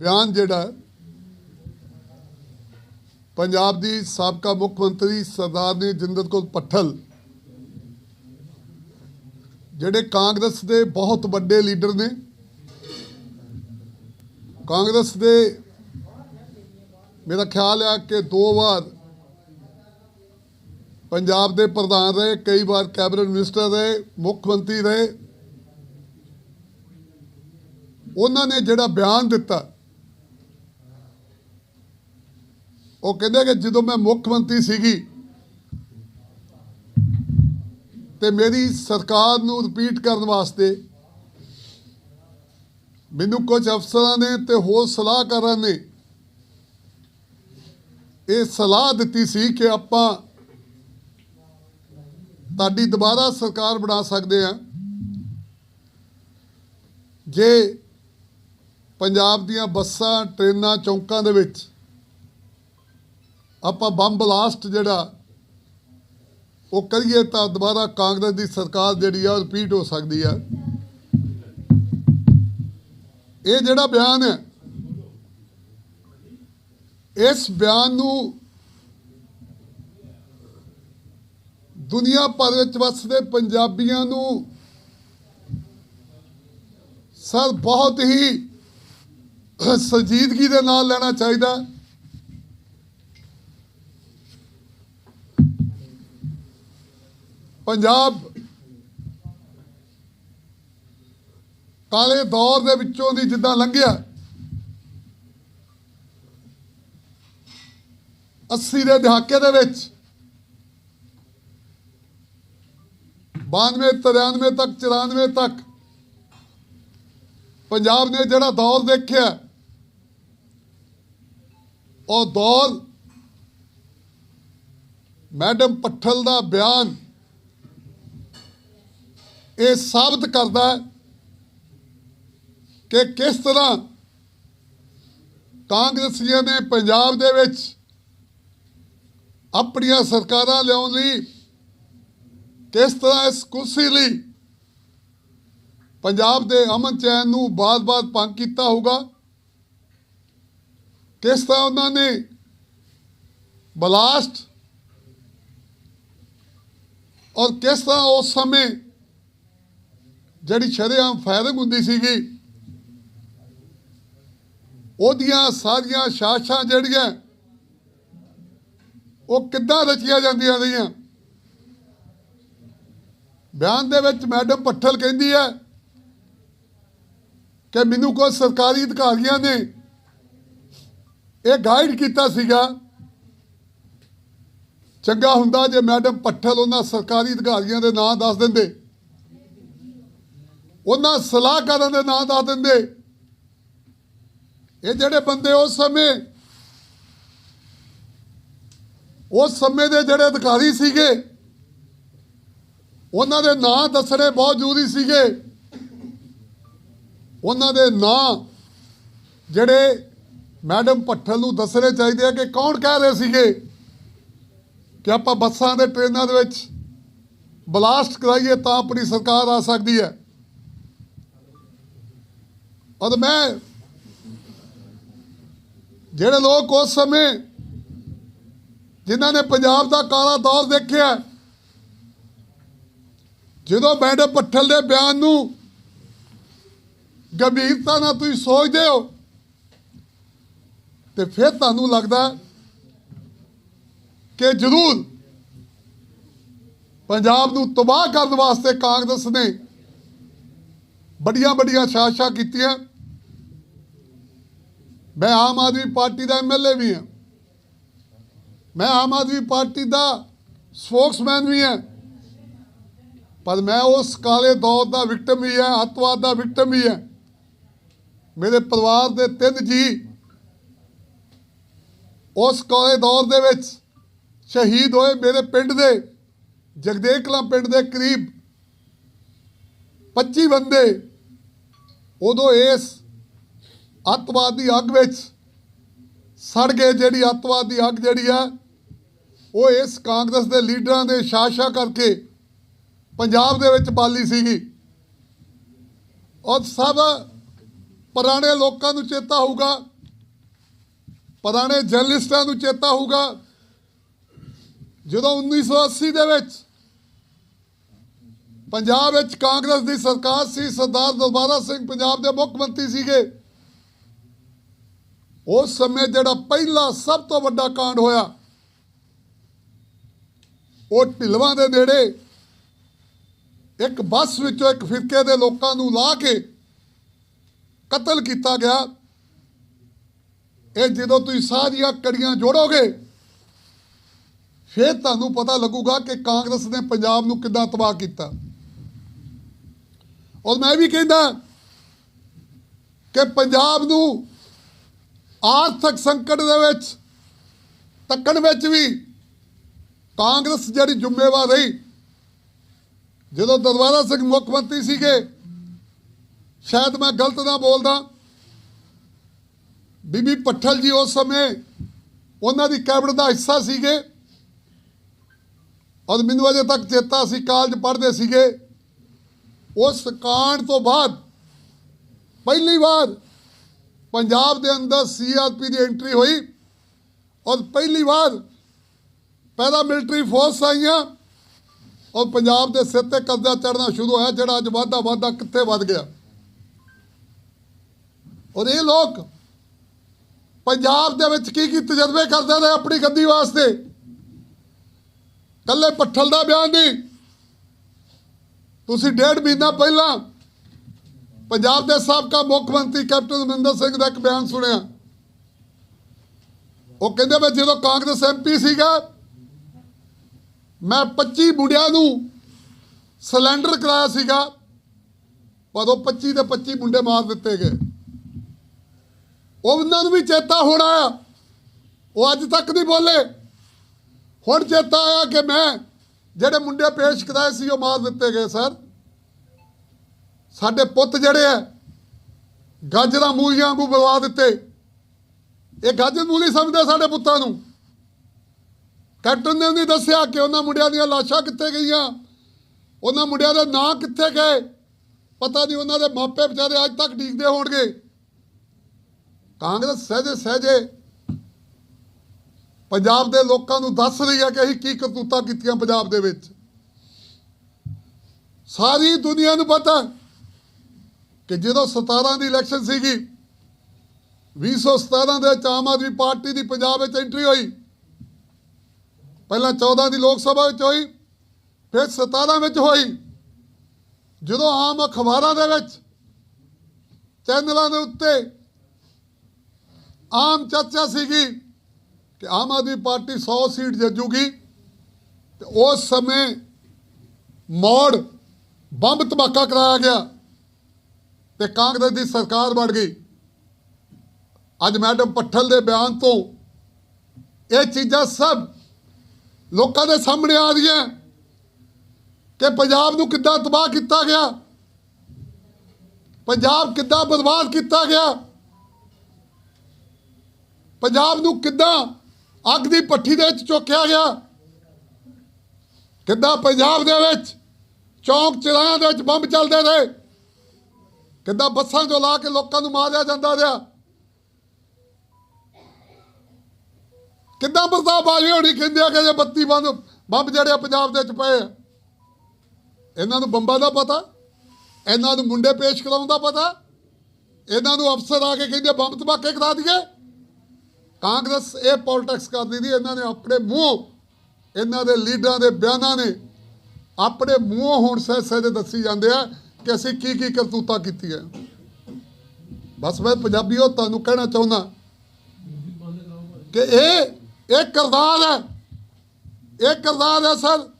ਬਿਆਨ ਜਿਹੜਾ ਪੰਜਾਬ ਦੀ ਸਾਬਕਾ ਮੁੱਖ ਮੰਤਰੀ ਸਰਦਾਰ ਨੇ ਜਿੰਦਰ ਕੌਰ ਪੱਠਲ, ਜਿਹੜੇ ਕਾਂਗਰਸ ਦੇ ਬਹੁਤ ਵੱਡੇ ਲੀਡਰ ਨੇ, ਕਾਂਗਰਸ ਦੇ, ਮੇਰਾ ਖਿਆਲ ਆ ਕਿ ਦੋ ਵਾਰ ਪੰਜਾਬ ਦੇ ਪ੍ਰਧਾਨ ਰਹੇ, ਕਈ ਵਾਰ ਕੈਬਨਿਟ ਮਿਨਿਸਟਰ ਰਹੇ, ਮੁੱਖ ਮੰਤਰੀ ਰਹੇ। ਉਹਨਾਂ ਨੇ ਜਿਹੜਾ ਬਿਆਨ ਦਿੱਤਾ ਉਹ ਕਹਿੰਦੇ ਕਿ ਜਦੋਂ ਮੈਂ ਮੁੱਖ ਮੰਤਰੀ ਸੀਗੀ ਤੇ ਮੇਰੀ ਸਰਕਾਰ ਨੂੰ ਰਿਪੀਟ ਕਰਨ ਵਾਸਤੇ ਮੈਨੂੰ ਕੁਝ ਅਫਸਰਾਂ ਨੇ ਤੇ ਹੋਰ ਸਲਾਹਕਾਰਾਂ ਨੇ ਇਹ ਸਲਾਹ ਦਿੱਤੀ ਸੀ ਕਿ ਆਪਾਂ ਤੁਹਾਡੀ ਦੁਬਾਰਾ ਸਰਕਾਰ ਬਣਾ ਸਕਦੇ ਆ ਜੇ ਪੰਜਾਬ ਦੀਆਂ ਬੱਸਾਂ, ਟ੍ਰੇਨਾਂ, ਚੌਂਕਾਂ ਦੇ ਵਿੱਚ ਆਪਾਂ ਬੰਬ ਬਲਾਸਟ ਜਿਹੜਾ, ਉਹ ਕਰੀਏ ਤਾਂ ਦੁਬਾਰਾ ਕਾਂਗਰਸ ਦੀ ਸਰਕਾਰ ਜਿਹੜੀ ਆ ਰਿਪੀਟ ਹੋ ਸਕਦੀ ਆ। ਇਹ ਜਿਹੜਾ ਬਿਆਨ ਹੈ, ਇਸ ਬਿਆਨ ਨੂੰ ਦੁਨੀਆ ਭਰ ਵਿੱਚ ਵਸਦੇ ਪੰਜਾਬੀਆਂ ਨੂੰ ਸਰ ਬਹੁਤ ਹੀ ਸੰਜੀਦਗੀ ਦੇ ਨਾਲ ਲੈਣਾ ਚਾਹੀਦਾ। ਪੰਜਾਬ। ਕਾਲੇ ਦੌਰ ਦੇ ਵਿੱਚੋਂ ਦੀ ਜਿੱਦਾਂ ਲੰਘਿਆ। 80 ਦੇ ਦਹਾਕੇ ਦੇ ਵਿੱਚ 92 93 ਤੱਕ 94 ਤੱਕ ਪੰਜਾਬ ਨੇ ਜਿਹੜਾ ਦੌਰ ਦੇਖਿਆ, ਉਹ ਦੌਰ ਮੈਡਮ ਪੱਠਲ ਦਾ ਬਿਆਨ ਇਹ ਸਾਬਤ ਕਰਦਾ ਕਿ ਕਿਸ ਤਰ੍ਹਾਂ ਕਾਂਗਰਸੀਆਂ ਨੇ ਪੰਜਾਬ ਦੇ ਵਿੱਚ ਆਪਣੀਆਂ ਸਰਕਾਰਾਂ ਲਿਆਉਣ ਲਈ ਕਿਸ ਤਰ੍ਹਾਂ ਇਸ ਕੁਰਸੀ ਲਈ ਪੰਜਾਬ ਦੇ ਅਮਨ ਚੈਨ ਨੂੰ ਬਾਰ-ਬਾਰ ਭੰਗ ਕੀਤਾ ਹੋਊਗਾ, ਕਿਸ ਤਰ੍ਹਾਂ ਉਹਨਾਂ ਨੇ ਬਲਾਸਟ ਔਰ ਕਿਸ ਤਰ੍ਹਾਂ ਉਸ ਸਮੇਂ ਜਿਹੜੀ ਸ਼ਰੇਆਮ ਫਾਇਰਿੰਗ ਹੁੰਦੀ ਸੀਗੀ, ਉਹਦੀਆਂ ਸਾਰੀਆਂ ਸਾਸ਼ਾਂ ਜਿਹੜੀਆਂ, ਉਹ ਕਿੱਦਾਂ ਰਚੀਆਂ ਜਾਂਦੀਆਂ ਰਹੀਆਂ? ਬਿਆਨ ਦੇ ਵਿੱਚ ਮੈਡਮ ਪੱਠਲ ਕਹਿੰਦੀ ਹੈ ਕਿ ਮੈਨੂੰ ਕੋਈ ਸਰਕਾਰੀ ਅਧਿਕਾਰੀਆਂ ਨੇ ਇਹ ਗਾਈਡ ਕੀਤਾ ਸੀਗਾ, ਚੰਗਾ ਹੁੰਦਾ ਜੇ ਮੈਡਮ ਪੱਠਲ ਉਹਨਾਂ ਸਰਕਾਰੀ ਅਧਿਕਾਰੀਆਂ ਦੇ ਨਾਂ ਦੱਸ ਦਿੰਦੇ। ਉਹਨਾਂ ਸਲਾਹਕਾਰਾਂ ਦੇ ਨਾਂ ਦੱਸ ਦਿੰਦੇ। ਇਹ ਜਿਹੜੇ ਬੰਦੇ ਉਸ ਸਮੇਂ ਉਸ ਸਮੇਂ ਦੇ ਜਿਹੜੇ ਅਧਿਕਾਰੀ ਸੀਗੇ, ਉਹਨਾਂ ਦੇ ਨਾਂ ਦੱਸਣੇ ਬਹੁਤ ਜ਼ਰੂਰੀ ਸੀਗੇ। ਉਹਨਾਂ ਦੇ ਨਾਂ ਜਿਹੜੇ ਮੈਡਮ ਭੱਠਲ ਨੂੰ ਦੱਸਣੇ ਚਾਹੀਦੇ ਆ ਕਿ ਕੌਣ ਕਹਿ ਰਹੇ ਸੀਗੇ ਕਿ ਆਪਾਂ ਬੱਸਾਂ ਦੇ ਟ੍ਰੇਨਾਂ ਦੇ ਵਿੱਚ ਬਲਾਸਟ ਕਰਾਈਏ ਤਾਂ ਆਪਣੀ ਸਰਕਾਰ ਆ ਸਕਦੀ ਹੈ। ਔਰ ਮੈਂ ਜਿਹੜੇ ਲੋਕ ਉਸ ਸਮੇਂ ਜਿਨ੍ਹਾਂ ਨੇ ਪੰਜਾਬ ਦਾ ਕਾਲਾ ਦੌਰ ਦੇਖਿਆ, ਜਦੋਂ ਮੈਡਮ ਪੱਠਲ ਦੇ ਬਿਆਨ ਨੂੰ ਗੰਭੀਰਤਾ ਨਾਲ ਤੁਸੀਂ ਸੋਚਦੇ ਹੋ, ਤੇ ਫਿਰ ਤੁਹਾਨੂੰ ਲੱਗਦਾ ਕਿ ਜ਼ਰੂਰ ਪੰਜਾਬ ਨੂੰ ਤਬਾਹ ਕਰਨ ਵਾਸਤੇ ਕਾਂਗਰਸ ਨੇ ਵੱਡੀਆਂ ਵੱਡੀਆਂ ਸਾਜ਼ਿਸ਼ਾਂ ਕੀਤੀਆਂ। ਮੈਂ ਆਮ ਆਦਮੀ ਪਾਰਟੀ ਦਾ ਐਮਐਲਏ ਵੀ ਹਾਂ। ਮੈਂ ਆਮ ਆਦਮੀ ਪਾਰਟੀ ਦਾ ਸਪੋਕਸਮੈਨ ਵੀ ਹਾਂ। ਪਰ ਮੈਂ ਉਸ ਕਾਲੇ ਦੌਰ ਦਾ ਵਿਕਟਮ ਹੀ ਹਾਂ, ਅੱਤਵਾਦ ਦਾ ਵਿਕਟਮ ਹੀ ਹਾਂ। ਮੇਰੇ ਪਰਿਵਾਰ ਦੇ ਤਿੰਨ ਜੀ ਉਸ ਕਾਲੇ ਦੌਰ ਦੇ ਵਿੱਚ ਸ਼ਹੀਦ ਹੋਏ ਮੇਰੇ ਪਿੰਡ ਦੇ ਜਗਦੇਵ ਕਲਾਂ ਪਿੰਡ ਦੇ ਕਰੀਬ 25 ਬੰਦੇ। ਉਦੋਂ ਇਸ ਅੱਤਵਾਦ ਦੀ ਅੱਗ ਵਿੱਚ ਸੜ ਗਏ, ਜਿਹੜੀ ਅੱਤਵਾਦ ਦੀ ਅੱਗ ਜਿਹੜੀ ਆ, ਉਹ ਇਸ ਕਾਂਗਰਸ ਦੇ ਲੀਡਰਾਂ ਦੇ ਸ਼ਾਸਾ ਕਰਕੇ ਪੰਜਾਬ ਦੇ ਵਿੱਚ ਬਾਲੀ ਸੀਗੀ। ਔਰ ਸਭ ਪੁਰਾਣੇ ਲੋਕਾਂ ਨੂੰ ਚੇਤਾ ਹੋਊਗਾ, ਪੁਰਾਣੇ ਜਰਨਲਿਸਟਾਂ ਨੂੰ ਚੇਤਾ ਹੋਊਗਾ, ਜਦੋਂ 1980 ਦੇ ਵਿੱਚ ਪੰਜਾਬ ਵਿੱਚ ਕਾਂਗਰਸ ਦੀ ਸਰਕਾਰ ਸੀ, ਸਰਦਾਰ ਦਲਬਾਰਾ ਸਿੰਘ ਪੰਜਾਬ ਦੇ ਮੁੱਖ ਮੰਤਰੀ ਸੀਗੇ। ਉਸ ਸਮੇਂ ਜਿਹੜਾ ਪਹਿਲਾ ਸਭ ਤੋਂ ਵੱਡਾ ਕਾਂਡ ਹੋਇਆ, ਉਹ ਢਿਲਵਾਂ ਦੇ ਨੇੜੇ ਇੱਕ ਬੱਸ ਵਿੱਚੋਂ ਇੱਕ ਫਿਰਕੇ ਦੇ ਲੋਕਾਂ ਨੂੰ ਲਾ ਕੇ ਕਤਲ ਕੀਤਾ ਗਿਆ। ਇਹ ਜਦੋਂ ਤੁਸੀਂ ਸਾਰੀਆਂ ਕੜੀਆਂ ਜੋੜੋਗੇ, ਫਿਰ ਤੁਹਾਨੂੰ ਪਤਾ ਲੱਗੂਗਾ ਕਿ ਕਾਂਗਰਸ ਨੇ ਪੰਜਾਬ ਨੂੰ ਕਿੱਦਾਂ ਤਬਾਹ ਕੀਤਾ। ਔਰ ਮੈਂ ਵੀ ਕਹਿੰਦਾ ਕਿ ਪੰਜਾਬ ਨੂੰ ਆਰਥਿਕ ਸੰਕਟ ਦੇ ਵਿੱਚ, ਤੱਕਣ ਵਿੱਚ ਵੀ ਕਾਂਗਰਸ ਜਿਹੜੀ ਜ਼ਿੰਮੇਵਾਰ ਰਹੀ, ਜਦੋਂ ਦਰਬਾਰਾ ਸਿੰਘ ਮੁੱਖ ਮੰਤਰੀ ਸੀਗੇ, ਸ਼ਾਇਦ ਮੈਂ ਗਲਤ ਨਾ ਬੋਲਦਾ, ਬੀਬੀ ਪੱਠਲ ਜੀ ਉਸ ਸਮੇਂ ਉਹਨਾਂ ਦੀ ਕੈਬਨਿਟ ਦਾ ਹਿੱਸਾ ਸੀਗੇ, ਔਰ ਮੈਨੂੰ ਅਜੇ ਤੱਕ ਚੇਤਾ ਸੀ ਕਾਲਜ ਪੜ੍ਹਦੇ ਸੀਗੇ, ਉਸ ਕਾਂਡ ਤੋਂ ਬਾਅਦ, ਪਹਿਲੀ ਵਾਰ ਪੰਜਾਬ ਦੇ ਅੰਦਰ ਸੀਆਰਪੀ ਦੀ ਐਂਟਰੀ ਹੋਈ ਔਰ ਪਹਿਲੀ ਵਾਰ ਪੈਰਾ ਮਿਲਟਰੀ ਫੋਰਸ ਆਈਆਂ ਔਰ ਪੰਜਾਬ ਦੇ ਸਿਰ ਤੇ ਕਬਜ਼ਾ ਚੜਨਾ ਸ਼ੁਰੂ ਹੋਇਆ, ਜਿਹੜਾ ਅੱਜ ਵਾਧਾ ਵਾਧਾ ਕਿੱਥੇ ਵੱਧ ਗਿਆ। ਔਰ ਇਹ ਲੋਕ ਪੰਜਾਬ ਦੇ ਵਿੱਚ ਕੀ ਕੀ ਤਜਰਬੇ ਕਰਦੇ ਰਹੇ ਆਪਣੀ ਗੱਦੀ ਵਾਸਤੇ? ਕੱਲੇ ਪੱਠਲ ਦਾ ਬਿਆਨ ਨਹੀਂ। ਤੁਸੀਂ ਡੇਢ ਮਹੀਨਾ ਪਹਿਲਾਂ ਪੰਜਾਬ ਦੇ ਸਾਬਕਾ ਮੁੱਖ ਮੰਤਰੀ ਕੈਪਟਨ ਅਮਰਿੰਦਰ ਸਿੰਘ ਦਾ ਇੱਕ ਬਿਆਨ ਸੁਣਿਆ। ਉਹ ਕਹਿੰਦੇ ਮੈਂ ਜਦੋਂ ਕਾਂਗਰਸ ਐਮਪੀ ਸੀਗਾ, ਮੈਂ 25 ਮੁੰਡਿਆਂ ਨੂੰ ਸਿਲੰਡਰ ਕਰਾਇਆ ਸੀਗਾ, ਪਰ ਉਹ 25 ਦੇ 25 ਮੁੰਡੇ ਮਾਰ ਦਿੱਤੇ ਗਏ। ਉਹਨਾਂ ਨੂੰ ਵੀ ਚੇਤਾ ਹੋਣਾ ਆ। ਉਹ ਅੱਜ ਤੱਕ ਨਹੀਂ ਬੋਲੇ। ਹੁਣ ਚੇਤਾ ਆਇਆ ਕਿ ਮੈਂ ਜਿਹੜੇ ਮੁੰਡੇ ਪੇਸ਼ ਕਰਾਏ ਸੀ, ਉਹ ਮਾਰ ਦਿੱਤੇ ਗਏ, ਸਰ। ਸਾਡੇ ਪੁੱਤ ਜਿਹੜੇ ਆ ਗਾਜਰਾਂ ਮੂਲੀਆਂ ਵਾਂਗੂ ਬਰਵਾ ਦਿੱਤੇ। ਇਹ ਗਾਜਰ ਮੂਲੀ ਸਮਝਦੇ ਸਾਡੇ ਪੁੱਤਾਂ ਨੂੰ। ਕੈਪਟਨ ਨੇ ਉਹਨੇ ਦੱਸਿਆ ਕਿ ਉਹਨਾਂ ਮੁੰਡਿਆਂ ਦੀਆਂ ਲਾਸ਼ਾਂ ਕਿੱਥੇ ਗਈਆਂ। ਉਹਨਾਂ ਮੁੰਡਿਆਂ ਦੇ ਨਾਂ ਕਿੱਥੇ ਗਏ? ਪਤਾ ਨਹੀਂ ਉਹਨਾਂ ਦੇ ਮਾਪੇ ਵਿਚਾਰੇ ਅੱਜ ਤੱਕ ਡੀਕਦੇ ਹੋਣਗੇ। ਕਾਂਗਰਸ ਸਹਜੇ ਸਹਜੇ ਪੰਜਾਬ ਦੇ ਲੋਕਾਂ ਨੂੰ ਦੱਸ ਰਹੀ ਹੈ ਕਿ ਅਸੀਂ ਕੀ ਕਰਤੂਤਾਂ ਕੀਤੀਆਂ ਪੰਜਾਬ ਦੇ ਵਿੱਚ। ਸਾਰੀ ਦੁਨੀਆ ਨੂੰ ਪਤਾ ਕਿ ਜਦੋਂ 17 ਦੀ ਇਲੈਕਸ਼ਨ ਸੀਗੀ 2017 ਦੇ ਵਿੱਚ ਆਮ ਆਦਮੀ ਪਾਰਟੀ ਦੀ ਪੰਜਾਬ ਵਿੱਚ ਐਂਟਰੀ ਹੋਈ। ਪਹਿਲਾਂ 14 ਦੀ ਲੋਕ ਸਭਾ ਵਿੱਚ ਹੋਈ, ਫਿਰ 17 ਵਿੱਚ ਹੋਈ। ਜਦੋਂ ਆਮ ਅਖਬਾਰਾਂ ਦੇ ਵਿੱਚ, ਚੈਨਲਾਂ ਦੇ ਉੱਤੇ ਆਮ ਚਰਚਾ ਸੀਗੀ ਕਿ ਆਮ ਆਦਮੀ ਪਾਰਟੀ 100 ਸੀਟ ਜਿੱਤੂਗੀ ਤੇ ਉਸ ਸਮੇਂ ਮੋੜ ਬੰਬ ਧਮਾਕਾ ਕਰਾਇਆ ਗਿਆ। ਤੇ ਕਾਂਗਰਸ ਦੀ ਸਰਕਾਰ ਬਣ ਗਈ। ਅੱਜ ਮੈਡਮ ਪੱਠਲ ਦੇ ਬਿਆਨ ਤੋਂ ਇਹ ਚੀਜ਼ਾਂ ਸਭ ਲੋਕਾਂ ਦੇ ਸਾਹਮਣੇ ਆ ਰਹੀਆਂ ਕਿ ਪੰਜਾਬ ਨੂੰ ਕਿੱਦਾਂ ਤਬਾਹ ਕੀਤਾ ਗਿਆ, ਪੰਜਾਬ ਕਿੱਦਾਂ ਬਰਬਾਦ ਕੀਤਾ ਗਿਆ, ਪੰਜਾਬ ਨੂੰ ਕਿੱਦਾਂ ਅੱਗ ਦੀ ਪੱਠੀ ਦੇ ਵਿੱਚ ਚੋਕਿਆ ਗਿਆ, ਕਿੱਦਾਂ ਪੰਜਾਬ ਦੇ ਵਿੱਚ ਚੌਂਕ ਚਿਰਾਇਆਂ ਦੇ ਵਿੱਚ ਬੰਬ ਚੱਲਦੇ ਰਹੇ। ਕਿੱਦਾਂ ਬੱਸਾਂ ਚੋਂ ਲਾ ਕੇ ਲੋਕਾਂ ਨੂੰ ਮਾਰਿਆ ਜਾਂਦਾ ਰਿਹਾ? ਕਿੱਦਾਂ ਪ੍ਰਤਾਪ ਬਾਜਵੇ ਹੋਣੀ ਕਹਿੰਦੇ ਆ ਕਿ ਜੇ ਬੱਤੀ ਬੰਦ, ਬੰਬ ਜਿਹੜੇ ਆ ਪੰਜਾਬ ਦੇ ਚ ਪਏ ਇਹਨਾਂ ਨੂੰ ਬੰਬਾਂ ਦਾ ਪਤਾ, ਇਹਨਾਂ ਨੂੰ ਮੁੰਡੇ ਪੇਸ਼ ਕਰਾਉਣ ਦਾ ਪਤਾ, ਇਹਨਾਂ ਨੂੰ ਅਫਸਰ ਆ ਕੇ ਕਹਿੰਦੇ ਬੰਬ ਧਮਾਕੇ ਕਰਾ ਦਈਏ। ਕਾਂਗਰਸ ਇਹ ਪੋਲਿਟਿਕਸ ਕਰਦੀ ਦੀ ਇਹਨਾਂ ਨੇ ਆਪਣੇ ਮੂੰਹ, ਇਹਨਾਂ ਦੇ ਲੀਡਰਾਂ ਦੇ ਬਿਆਨਾਂ ਨੇ ਆਪਣੇ ਮੂੰਹ ਹੁਣ ਸਹਿ ਸਹਿ ਦੇ ਦੱਸੀ ਜਾਂਦੇ ਆ ਕਿ ਅਸੀਂ ਕੀ ਕੀ ਕਰਤੂਤਾਂ ਕੀਤੀਆਂ। ਬਸ ਮੈਂ ਪੰਜਾਬੀਓ ਤੁਹਾਨੂੰ ਕਹਿਣਾ ਚਾਹੁੰਦਾ ਕਿ ਇਹ ਇਹ ਕਰਦਾਰ ਹੈ। ਇਹ ਕਰਦਾਰ ਹੈ ਸਰ।